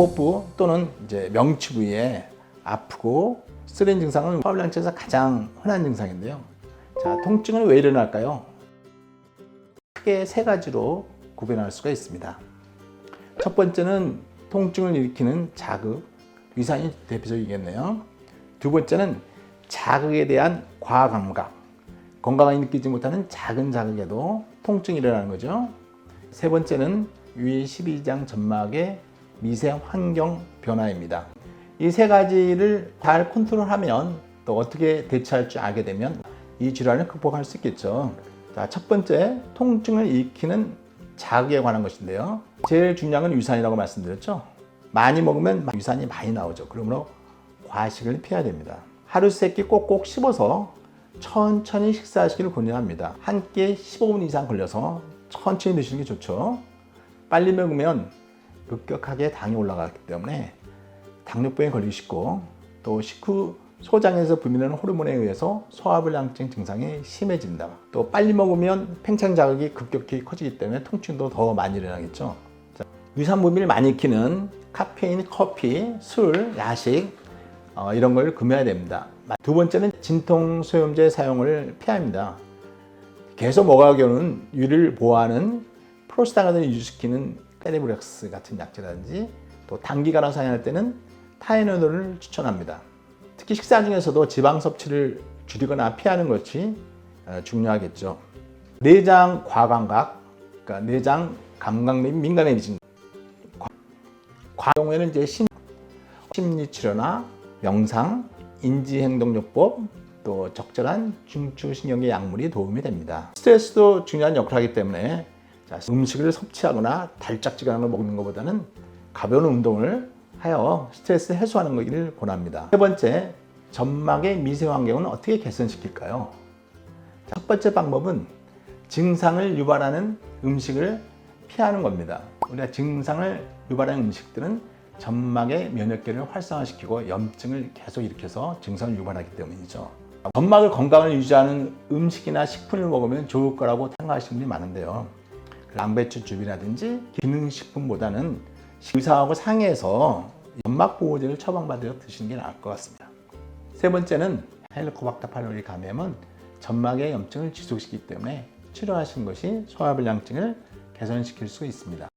상복부 또는 이제 명치 부위에 아프고 쓰린 증상은 소화불량증에서 가장 흔한 증상인데요. 자, 통증은 왜 일어날까요? 크게 세 가지로 구별할 수가 있습니다. 첫 번째는 통증을 일으키는 자극, 위산이 대표적이겠네요. 두 번째는 자극에 대한 과감각, 건강하게 느끼지 못하는 작은 자극에도 통증이 일어나는 거죠. 세 번째는 위 12장 점막의 미세 환경 변화입니다. 이 세 가지를 잘 컨트롤하면 또 어떻게 대처할 줄 알게 되면 이 질환을 극복할 수 있겠죠. 자, 첫 번째 통증을 일으키는 자극에 관한 것인데요. 제일 중요한 건 유산이라고 말씀드렸죠. 많이 먹으면 유산이 많이 나오죠. 그러므로 과식을 피해야 됩니다. 하루 세 끼 꼭꼭 씹어서 천천히 식사하시기를 권유합니다. 한 끼에 15분 이상 걸려서 천천히 드시는 게 좋죠. 빨리 먹으면 급격하게 당이 올라가기 때문에 당뇨병에 걸리시고 또 식후 소장에서 분비되는 호르몬에 의해서 소화불량증 증상이 심해집니다. 또 빨리 먹으면 팽창 자극이 급격히 커지기 때문에 통증도 더 많이 일어나겠죠. 자, 유산 분비를 많이 익히는 카페인, 커피, 술, 야식 어, 이런 걸 금해야 됩니다. 두 번째는 진통 소염제 사용을 피해야 합니다. 계속 먹어야 경우는 유를 보호하는 프로스타간을 유지시키는 테레브렉스 같은 약제라든지 또 단기간을 사용할 때는 타이노돌을 추천합니다. 특히 식사 중에서도 지방 섭취를 줄이거나 피하는 것이 어, 중요하겠죠. 내장 과감각, 그러니까 내장 감각 및 민감해진 과 경우에는 이제 심, 심리 치료나 명상, 인지행동요법, 또 적절한 중추신경계 약물이 도움이 됩니다. 스트레스도 중요한 역할을 하기 때문에 자, 음식을 섭취하거나 달짝지근한 걸 먹는 것보다는 가벼운 운동을 하여 스트레스 해소하는 것을 권합니다. 세 번째, 점막의 미세 환경은 어떻게 개선시킬까요? 첫 번째 방법은 증상을 유발하는 음식을 피하는 겁니다. 우리가 증상을 유발하는 음식들은 점막의 면역계를 활성화시키고 염증을 계속 일으켜서 증상을 유발하기 때문이죠. 점막을 건강을 유지하는 음식이나 식품을 먹으면 좋을 거라고 생각하시는 분이 많은데요. 양배추 즙이라든지 기능식품보다는 의사하고 상의해서 연막 보호제를 처방받아 드시는 게 나을 것 같습니다. 세 번째는 헬리코박터 파이로리 감염은 점막의 염증을 지속시키기 때문에 치료하시는 것이 소화불량증을 개선시킬 수 있습니다.